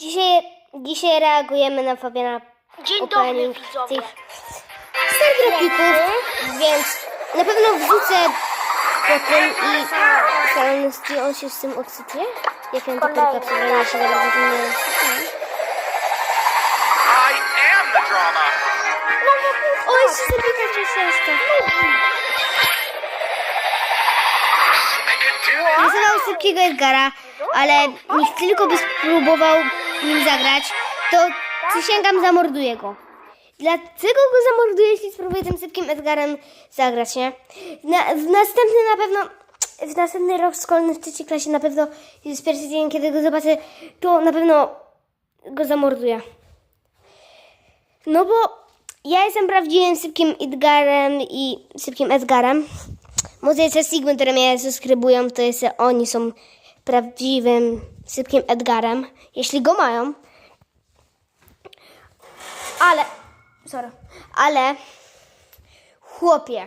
Dzisiaj, dzisiaj reagujemy na Fabiana Dzień dobry opening widzowie. tych więc na pewno wrzucę potem i Salonski, on się z tym oksyduje? Jak ja Kolejny, tylko przebrania się bardzo nie. I am the drama. O, jeszcze. I could do. Nazywał szybkiego Edgara, ale niech tylko by spróbował nim zagrać, to przysięgam, zamorduję go. Dlaczego go zamorduję, jeśli spróbuję tym szybkim Edgarem zagrać, nie? Na, w następny na pewno, w następny rok szkolny w trzeciej klasie na pewno jest pierwszy dzień, kiedy go zobaczę, to na pewno go zamorduję. No bo ja jestem prawdziwym szybkim Edgarem i szybkim Edgarem. Może jeszcze Sigmy, które mnie subskrybują, to jeszcze oni są prawdziwym szybkim Edgarem, jeśli go mają. Ale, sorry, ale chłopie.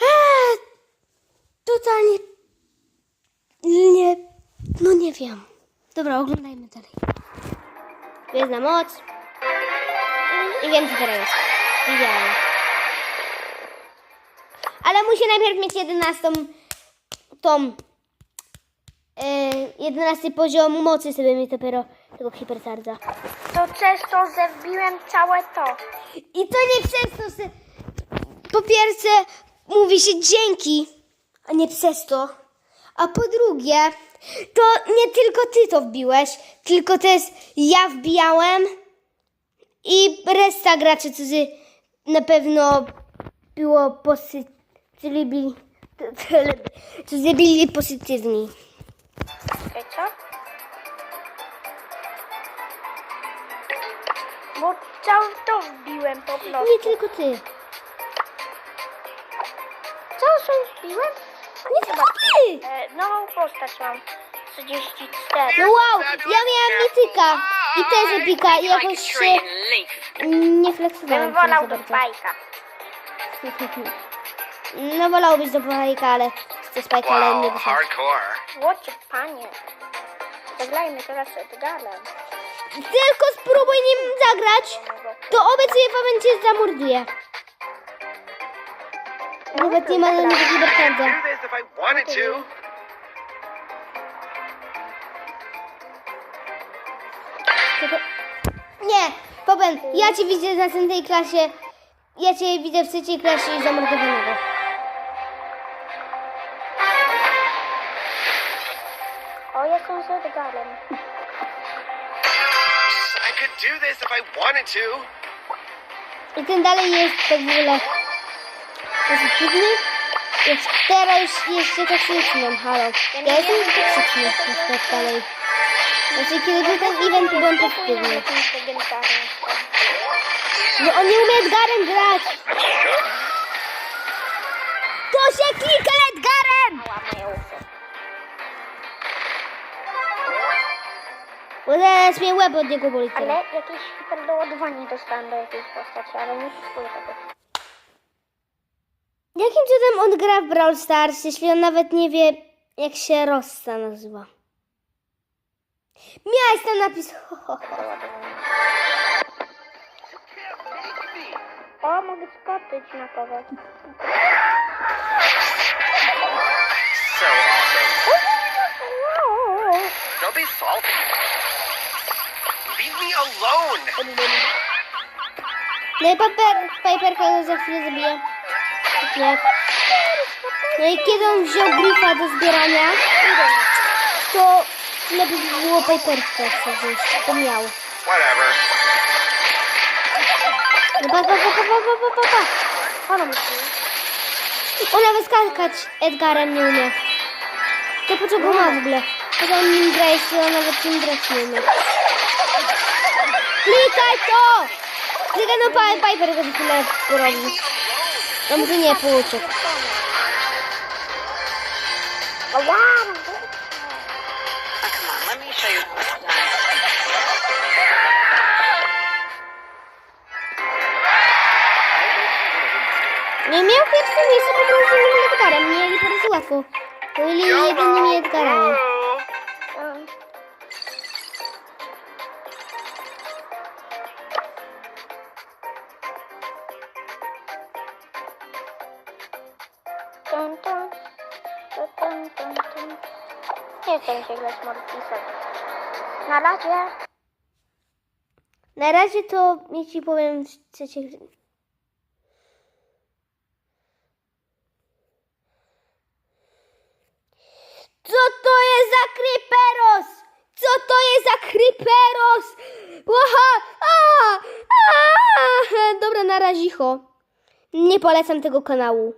Eee, totalnie nie, no nie wiem. Dobra, oglądajmy dalej. Gwiezdna moc. I wiem, co teraz jest. Widziałem. Ale musi najpierw mieć 11 tą yy, 11 poziom mocy sobie mieć dopiero tego hipertarza. To przez to, że wbiłem całe to. I to nie przez to, że po pierwsze mówi się dzięki, a nie przez to. A po drugie, to nie tylko ty to wbiłeś, tylko też ja wbijałem i reszta graczy, którzy na pewno było pozytywni, którzy byli pozytywni. Czekaj, co? Bo całe to wbiłem po prostu. Nie tylko ty. Co są wbiłem? Nie tylko ty! E, nową postać mam. 34. No wow, ja miałam mityka i też epika i jakoś się nie fleksowałem. Bym wolał do spajka. No wolałbyś do Spajka, ale chcę Spajka, ale nie Wow, wyszło. hardcore. Łocie, panie. Zagrajmy teraz Edgarem. Tylko spróbuj nim zagrać, to obecnie Fabian cię zamorduje. Nawet nie ma na niego I do I to. Tylko... Nie, Fabian, ja cię widzę w następnej klasie. Ja cię widzę w trzeciej klasie zamordowanego. O, jestem z Edgarem. I could do this if I wanted to. Ten dalej jest tak w ogóle pozytywny. Jest teraz jeszcze toksyczny, halo. Ja jestem toksyczny na przykład dalej. Znaczy, kiedy był ten event, byłem pozytywny. No on nie umie Edgarem grać! To się klika Edgarem! Bo zaraz mnie łeb od niego boli Ale jakieś hiperdoładowanie dostałem do jakiejś postaci, ale nie kupuję tego. Jakim cudem on gra w Brawl Stars, jeśli on nawet nie wie, jak się Rossa nazywa? Miałeś tam napis. O, mogę skoczyć na kogoś. So. Be salty. Leave me alone. No i paper, Piperka go za chwilę zabije. Nie. No i kiedy on wziął Griffa do zbierania, to lepiej by było Piperkę wziąć, to miał. Whatever. No pa, pa, pa, pa, pa, pa, pa, pa. Ona wyskakać Edgarem nie umie. To po co go ma w ogóle? Po co on nim gra, jeśli on nawet nim grać nie umie? Klikaj to! Klikaj no pa, Piper go za chwilę porobi. No może nie, pouciek. Ała! Come on, let me show you. Nie miał pierwsze Nie chcę się grać Mortisem. Na razie. Na razie to nie ci powiem trzeciej gry. Co to jest za Creeperos? Co to jest za Creeperos? Łaha! A! A! Dobra, na razicho. Nie polecam tego kanału.